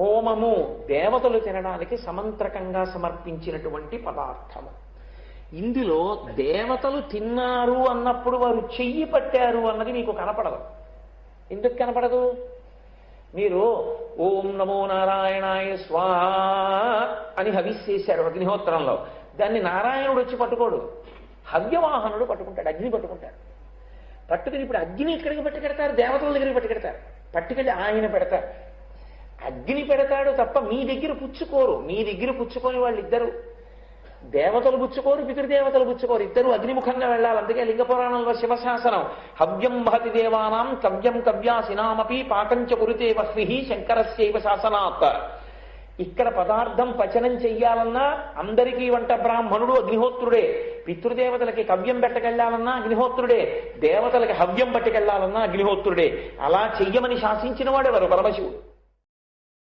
హోమము దేవతలు తినడానికి సమంత్రకంగా సమర్పించినటువంటి పదార్థము. ఇందులో దేవతలు తిన్నారు అన్నప్పుడు వారు చెయ్యి పట్టారు అన్నది మీకు కనపడదు. ఎందుకు కనపడదు? మీరు ఓం నమో నారాయణాయ స్వాహ అని హవిస్సేశారు అగ్నిహోత్రంలో. దాన్ని నారాయణుడు వచ్చి పట్టుకోడు. హవ్యవాహనుడు పట్టుకుంటాడు అగ్ని పట్టుకుంటాడు. పట్టుకుని ఇప్పుడు అగ్ని ఇక్కడికి పట్టుకెడతారు? దేవతల దగ్గరికి పట్టుకెడతారు. పట్టుకెళ్ళి ఆయన పెడతారు. అగ్ని పెడతాడు తప్ప మీ దగ్గర పుచ్చుకోరు. మీ దగ్గర పుచ్చుకొని వాళ్ళిద్దరు దేవతలు పుచ్చుకోరు పితృదేవతలు పుచ్చుకోరు. ఇద్దరు అగ్నిముఖంగా వెళ్ళాలి. అందుకే లింగ పురాణంలో శివశాసనం. హవ్యం మహతి దేవానాం కవ్యం కవ్యాసినామపి పాకంచ కురుతే వస్మి శంకరస్యవ శాసనాత్. ఇక్కడ పదార్థం పచనం చెయ్యాలన్నా అందరికీ వంట బ్రాహ్మణుడు అగ్నిహోత్రుడే. పితృదేవతలకి కవ్యం పెట్టకెళ్ళాలన్నా అగ్నిహోత్రుడే. దేవతలకి హవ్యం పట్టుకెళ్ళాలన్నా అగ్నిహోత్రుడే. అలా చెయ్యమని శాసించిన వాడెవరు పరమశివుడు.